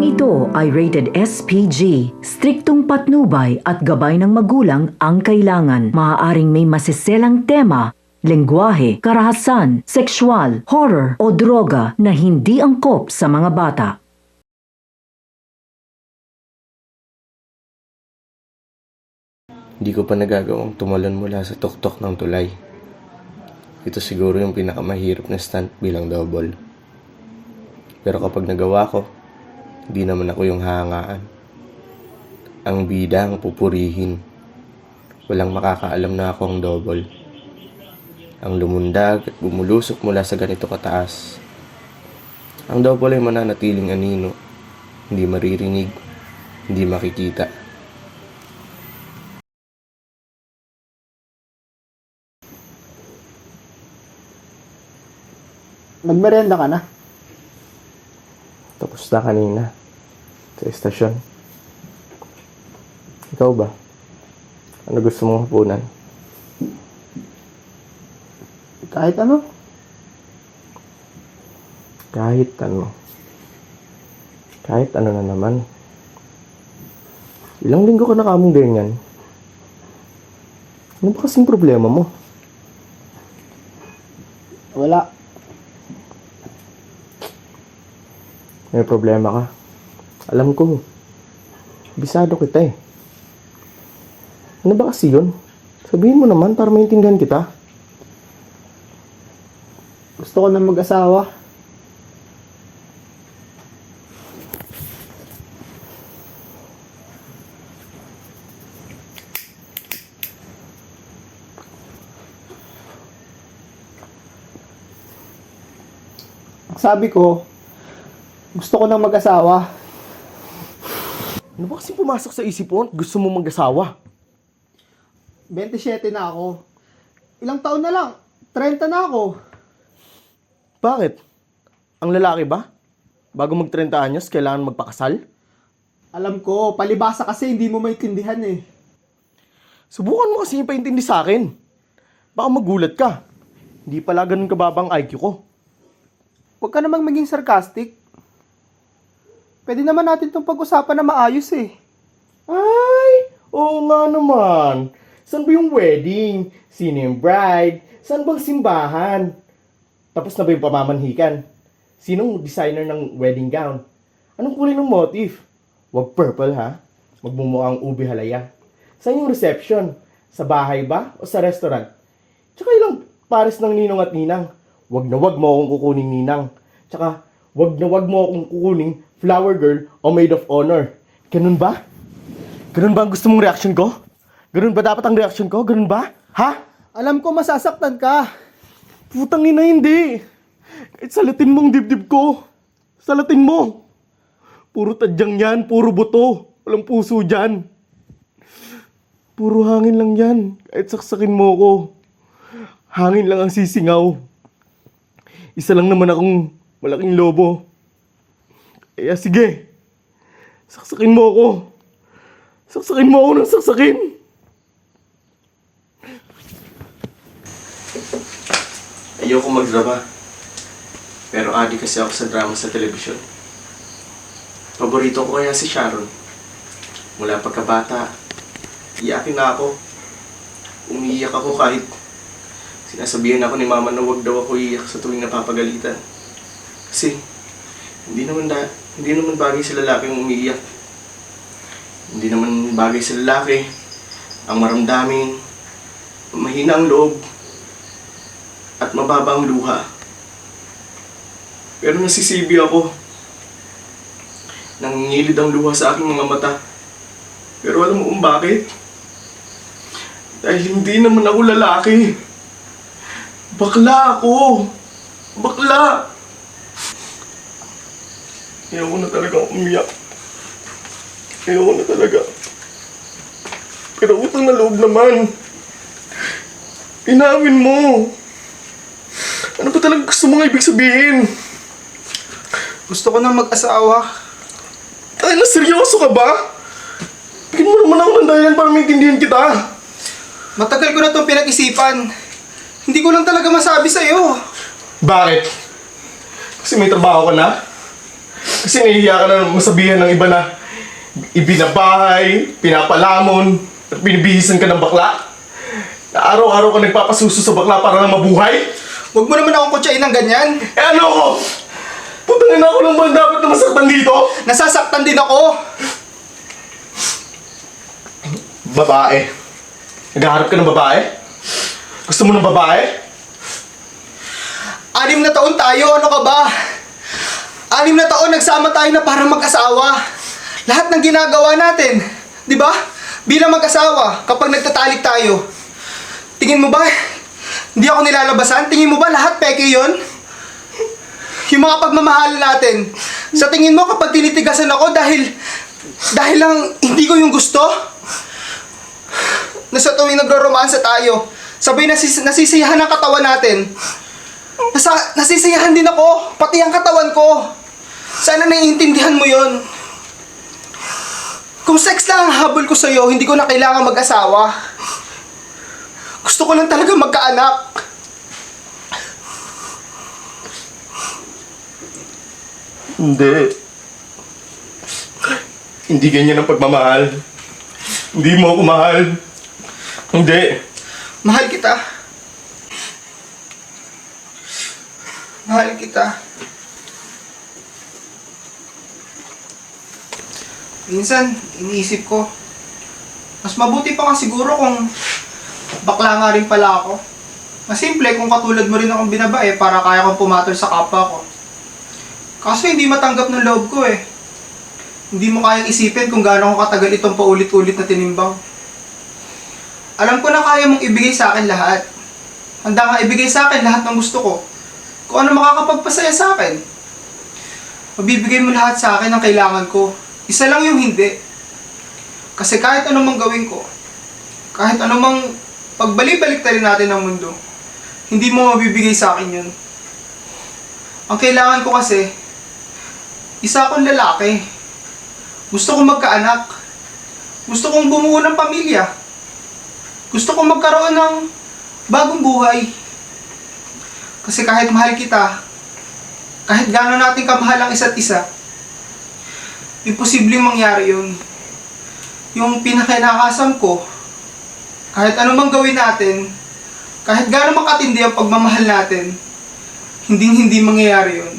Programang ito ay rated SPG. Striktong patnubay at gabay ng magulang ang kailangan. Maaaring may masiselang tema, lengguwahe, karahasan, sexual, horror o droga na hindi angkop sa mga bata. Hindi ko pa nagagawang tumalon mula sa tuktok ng tulay. Ito siguro yung pinakamahirap na stunt bilang double. Pero kapag nagawa ko, hindi naman ako yung hahangaan. Ang bida ang pupurihin. Walang makakaalam na ako ang double. Ang lumundag at bumulusok mula sa ganito kataas. Ang double ay mananatiling anino. Hindi maririnig, hindi makikita. Nagmerenda ka na? Tapos na kanina. Sa estasyon. Ikaw ba? Ano gusto mong hapunan? Kahit ano? Kahit ano. Kahit ano na naman. Ilang linggo ka na kamong ganyan. Ano ba kasing problema mo? Wala. May problema ka. Alam ko. Bisado kita eh. Ano ba kasi yun? Sabihin mo naman para maintindihan kita. Gusto ko na mag-asawa. Sabi ko, gusto ko na mag-asawa. Ano ba kasi pumasok sa isip mo? Gusto mo mag-asawa? 27 na ako. Ilang taon na lang? 30 na ako. Bakit? Ang lalaki ba? Bago mag-30 anyos, kailangan magpakasal? Alam ko, palibasa kasi hindi mo maintindihan eh. Subukan mo kasi paintindi sa akin. Baka magulat ka. Hindi pala ganun kababang IQ ko. Huwag ka namang maging sarcastic. Pwede naman natin itong pag-usapan na maayos eh. Ay, oo nga naman. Saan ba yung wedding? Sino yung bride? Saan bang simbahan? Tapos na ba yung pamamanhikan? Sinong designer ng wedding gown? Anong kulay ng motif? Wag purple ha? Magmumukhang ubi halaya. Saan yung reception? Sa bahay ba? O sa restaurant? Tsaka ilang pares ng ninong at ninang. Wag na wag mo akong kukuning ninang. Tsaka wag na wag mo akong kukuning flower girl o maid of honor. Ganun ba? Ganun ba ang gusto mong reaction ko? Ganun ba dapat ang reaction ko? Ganun ba? Ha? Alam ko masasaktan ka. Putang ina hindi. Kahit salatin mong dibdib ko. Salatin mo. Puro tadyang yan, puro buto. Walang puso dyan. Puro hangin lang yan. Kahit saksakin mo ko. Hangin lang ang sisingaw. Isa lang naman akong malaking lobo. Kaya sige. Saksakin mo ako. Saksakin mo ako ng saksakin. Ayoko magdrama. Pero adi kasi ako sa drama sa telebisyon. Paborito ko kaya si Sharon. Mula pagkabata, iyakin na ako. Umiiyak ako kahit sinasabihan ako ni mama na wag daw ako iiyak sa tuwing napapagalitan. Kasi hindi naman da, hindi naman bagay sa lalaki ang umiiyak. Hindi naman bagay sa lalaki ang maramdamin, mahina ang loob, at mababa ang luha. Pero nasisibi ako. Nangingilid ang luha sa aking mga mata. Pero alam mo kung bakit? Dahil hindi naman ako lalaki. Bakla ako. Bakla. Ayoko na talaga umiyak. Ayoko na talaga. Pero utang na loob naman. Inamin mo. Ano ba talaga gusto mong ibig sabihin? Gusto ko na mag-asawa. Ay, na seryoso ka ba? Bigyan mo naman ako ng dahilan para maintindihan kita. Matagal ko na itong pinag-isipan. Hindi ko lang talaga masabi sa'yo. Bakit? Kasi may trabaho ka na? Kasi nahihiya ka na masabihan ng iba na ibinabahay, pinapalamon, binibihisan ka ng bakla. Na araw-araw ka nagpapasuso sa bakla para lang mabuhay. Huwag mo naman akong kutsain ng ganyan. Eh ano ko? Putangin ako lang ba dapat na masaktan dito? Nasasaktan din ako. Babae. Naghaharap ka ng babae? Gusto mo ng babae? Anim na taon tayo, ano ka ba? Anim na taon nagsama tayo na para mag-asawa. Lahat ng ginagawa natin, di ba? Bilang mag-asawa, kapag nagtatalik tayo. Tingin mo ba, hindi ako nilalabasan? Tingin mo ba lahat peke yon? Yung mga pagmamahal natin, sa tingin mo kapag tinitigasan ako dahil, dahil lang hindi ko yung gusto? Na sa tuwing nagro-romansa tayo, sabay nasis nasisiyahan ang katawan natin. Nasa, nasisiyahan din ako, pati ang katawan ko. Sana naiintindihan mo yon. Kung sex lang ang habol ko sa'yo, hindi ko na kailangan mag-asawa. Gusto ko lang talaga magkaanak. Hindi. Hindi ganyan ang pagmamahal. Hindi mo ako mahal. Hindi. Mahal kita. Mahal kita. Minsan, iniisip ko, mas mabuti pa nga siguro kung bakla nga rin pala ako. Mas simple kung katulad mo rin akong binabae para kaya kong pumatol sa kapwa ko. Kaso hindi matanggap ng loob ko eh. Hindi mo kayang isipin kung gaano ko katagal itong paulit-ulit na tinimbang. Alam ko na kaya mong ibigay sa akin lahat. Handa nga ibigay sa akin lahat ng gusto ko. Kung ano makakapagpasaya sa akin. Mabibigay mo lahat sa akin ang kailangan ko. Isa lang yung hindi. Kasi kahit anong mang gawin ko, kahit anong mang pagbalik-balik rin natin ng mundo, hindi mo mabibigay sa akin yun. Ang kailangan ko kasi, isa akong lalaki. Gusto kong magkaanak. Gusto kong bumuo ng pamilya. Gusto kong magkaroon ng bagong buhay. Kasi kahit mahal kita, kahit gano'n natin kamahal ang isa't isa, imposibleng mangyari yun. Yung pinakinakasam ko, kahit ano mang gawin natin, kahit gano'n makatindi ang pagmamahal natin, hindi hindi mangyayari yun.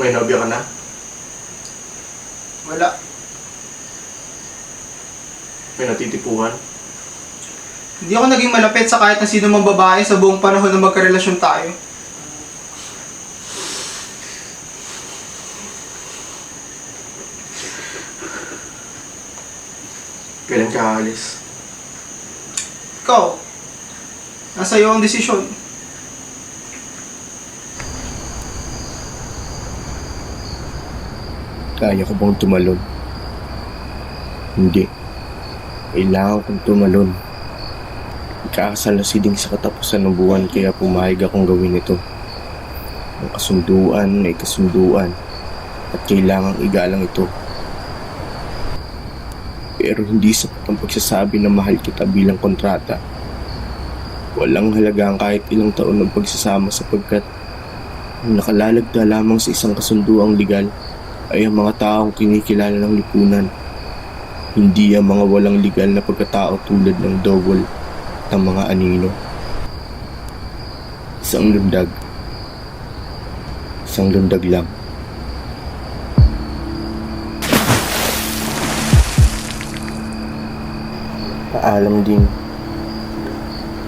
May nobya ka na? Wala. May natitipuhan? Hindi ako naging malapit sa kahit na sino mang babae sa buong panahon na magkarelasyon tayo. Kailan ka aalis? Ikaw, nasa iyo ang desisyon. Kaya ko bang tumalon? Hindi. Kailangan kong tumalon. Ikakasal na siding sa katapusan ng buwan kaya pumayag akong gawin ito. Ang kasunduan ay kasunduan at kailangang igalang ito. Pero hindi sapat ang pagsasabi na mahal kita bilang kontrata. Walang halaga kahit ilang taon ng pagsasama sapagkat ang nakalalagda lamang sa isang kasunduang legal ay ang mga taong kinikilala ng lipunan. Hindi ang mga walang legal na pagkatao tulad ng double ng mga anino. Isang lundag. Isang lundag lang. Paalam din.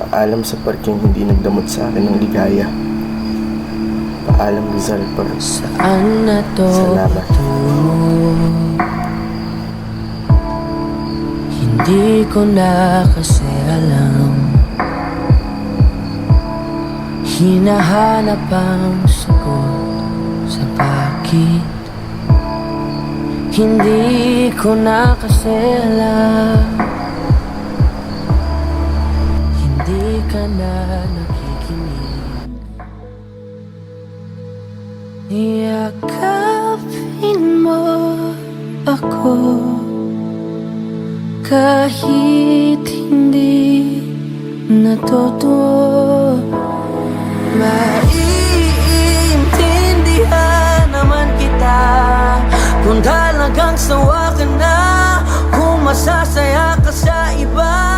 Paalam sa parking hindi nagdamot sa akin ng ligaya. Paalam Rizal para Saan na to Salamat. patungo? Hindi ko na kasi alam Hinahanap ang sagot sa bakit Hindi ko na kasi alam Tunay ka na nakikinig Yakapin mo ako. Kahit hindi natutuwa. Maiintindihan naman kita. Kung talagang sawa ka na Kung masasaya ka sa iba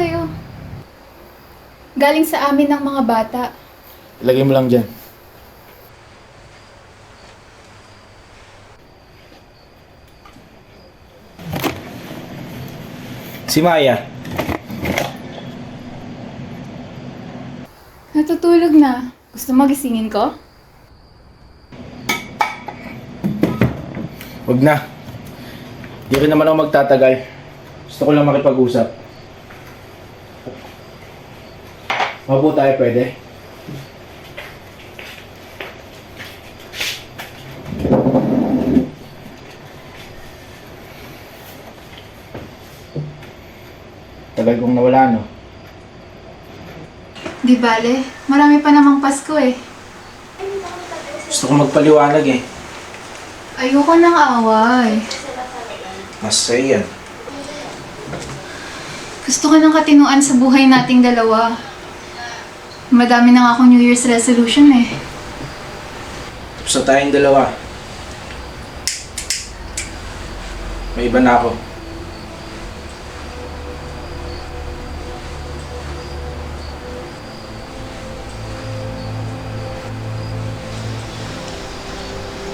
sa'yo. Galing sa amin ng mga bata. Ilagay mo lang dyan. Si Maya. Natutulog na. Gusto magisingin ko? Huwag na. Di rin naman ako magtatagal. Gusto ko lang makipag-usap. Mabuo tayo pwede? Tagal kong nawala, no? Di bale. Marami pa namang Pasko eh. Gusto ko magpaliwanag eh. Ayoko nang away. Mas sa'yo yan. Gusto ko ng katinuan sa buhay nating dalawa. Madami na nga akong New Year's resolution eh. Tapos tayong dalawa. May iba na ako.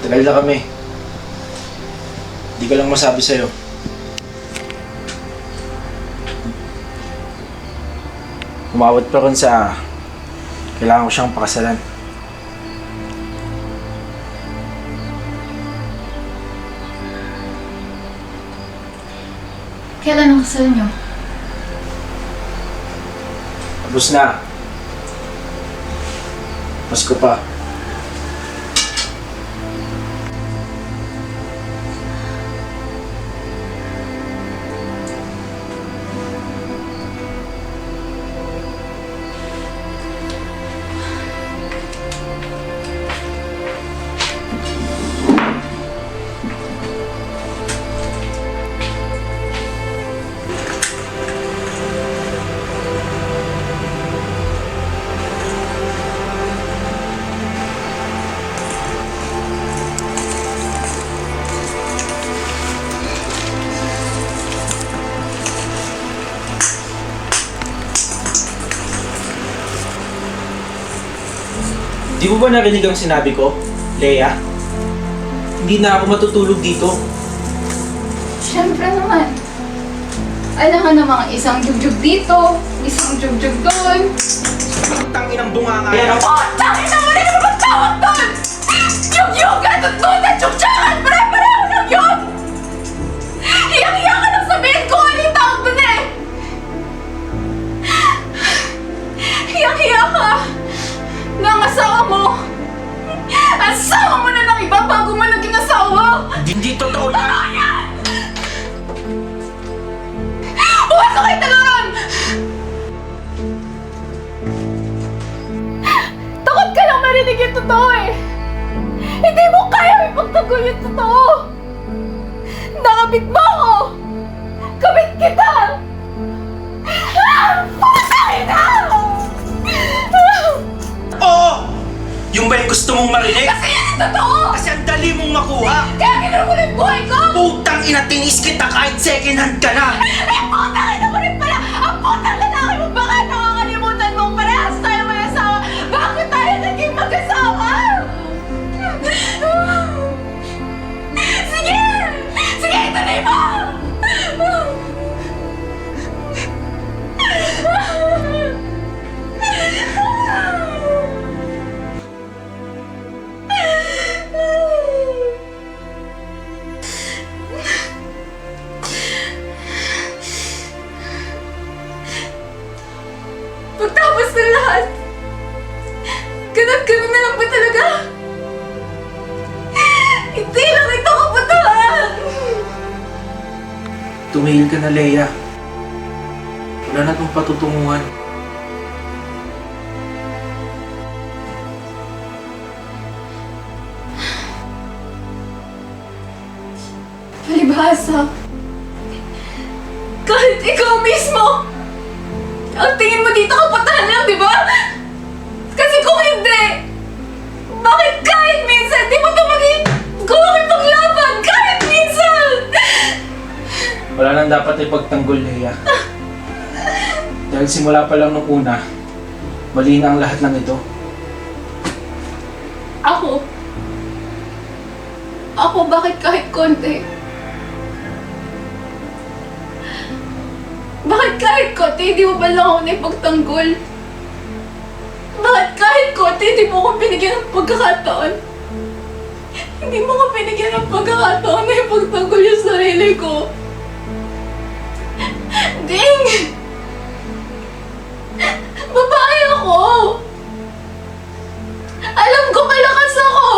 Tagal na kami. Hindi ko lang masabi sa'yo. Umawat pa rin sa kailangan ko siyang pakasalan. Kailan ang kasal niyo? Tapos na. Pasko pa. Mo ba narinig ang sinabi ko, Leia? Hindi na ako matutulog dito. Siyempre naman. Alam nga namang isang jugjug dito, isang jugjug doon. Ang tangin ng bunga nga Oh, tangin na mali ka magtawag doon! Yung yoga doon at yung marinig? Kasi yan ang totoo! Kasi ang dali mong makuha! Kaya yung buhay ko! Putang ina, tinis kita kahit second hand ka na! Eh, putang na, Leia. Wala na itong patutunguhan. Palibhasa. Kahit ikaw mismo, ang tingin mo dito kapatahan lang, di ba? Kasi kung hindi, bakit kahit minsan di mo ito maging gawang Wala nang dapat ipagtanggol, Leia. Dahil simula pa lang nung una, mali na ang lahat ng ito. Ako? Ako bakit kahit konti? Bakit kahit konti hindi mo ba lang ako naipagtanggol? Bakit kahit konti hindi mo ako binigyan ng pagkakataon? Hindi mo ako binigyan ng pagkakataon na ipagtanggol yung sarili ko. Ding! Babae ako! Alam ko malakas ako!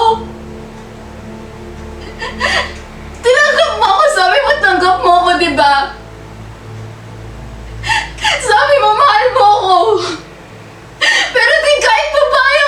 Tinanggap mo ako, sabi mo tanggap mo ako, di ba? Sabi mo mahal mo ako! Pero di kahit babae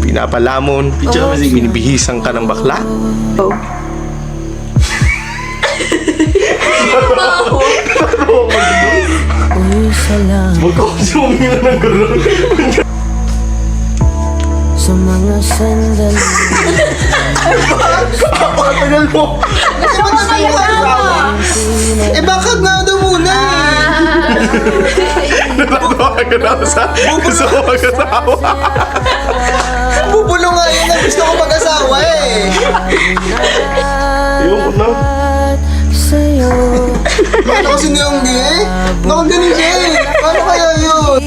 Pinapalamon, binibihisan ka ng bakla. Lang Magkakasumi na ng gano'n. sa mga sandali Napakatagal mo. Eh baka nga daw muna eh. Natawa ka na ako sa gusto ko mag-asawa. Bubulong nga yun na gusto ko mag-asawa eh. Ayoko na. Bakit kasi niyang gay? Nakagaling siya eh. Paano kaya yun?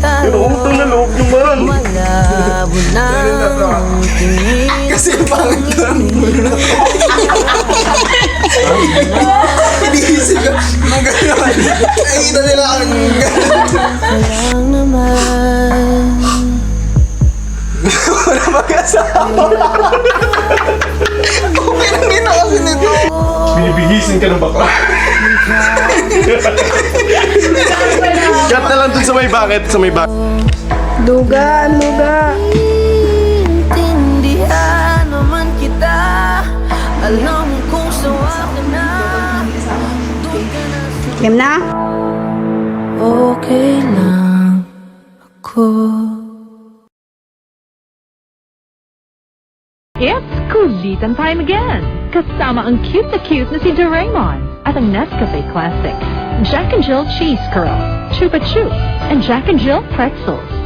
Pero utang na loob ang tingin Kasi pangit ko ang bulo. Iniisip ko, mga gano'n. Nakikita nila ang gano'n. lang naman Wala mag-asawa. Okay lang din na kasi nito. Binibihisan ka ng bakla. Cut na lang dun sa may bucket, sa may bucket. Intindihan naman kita Alam Game na? Okay lang ako It's kulitan time again! Kasama ang cute na cute na si Doraemon at ang Nescafe Classic, Jack and Jill Cheese Curls, Chupa Chup, and Jack and Jill Pretzels.